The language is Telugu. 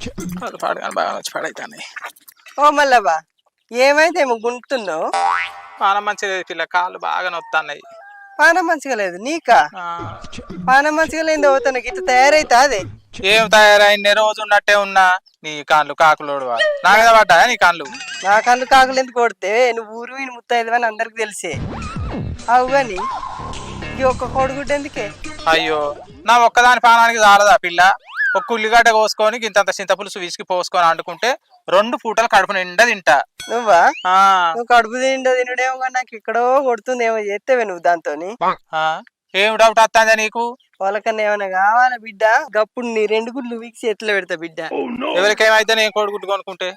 కాళ్ళు పాడగానే బాగా వచ్చి పాడైతాయి ఓ మల్లవ్వ ఏమైతే ఏమో గుంటున్నావు? పానం మంచిగా లేదు పిల్ల కాళ్ళు బాగా నొత్తాన్నాయి పానం మంచిగా లేదు నీకా? పానం మంచిగా లేదు తనకి ఇట్లా తయారైతా అదే ఏం తయారైంది? రోజు ఉన్నట్టే ఉన్నా. నీ కాళ్ళు కాకులోడు నా మీద పడ్డా నీ కాళ్ళు? నా కళ్ళు కాకులు ఎందుకు కొడితే నువ్వు ఊరు వీని ముత్తైదు అని అందరికి తెలిసే. అవు కానీ ఈ ఒక్క కోడిగుడ్డు ఎందుకే? అయ్యో నా ఒక్కదాని పానానికి చాలదా పిల్ల? ఒక్క ఉల్లిగడ్డ కోసుకొని ఇంతంత చింతపులుసు విసికి పోసుకొని వండుకుంటే రెండు పూటలు కడుపు నిండా తింటా. నువ్వా? ఆ, నువ్వు కడుపు తిండో తినడేమో నాకు ఎక్కడో కొడుతుంది ఏమో చేస్తేవే నువ్వు దాంతోని. ఆ, ఏం డౌట్ వస్తుందా నీకు? వాళ్ళకన్నా ఏమైనా కావాలా బిడ్డ? గప్పుడు నీ రెండు గుడ్లు వీక్స్ ఎట్లా పెడతా బిడ్డ? ఎవరికేమైతే నేను కోడిగుడ్డు కొనుక్కుంటే.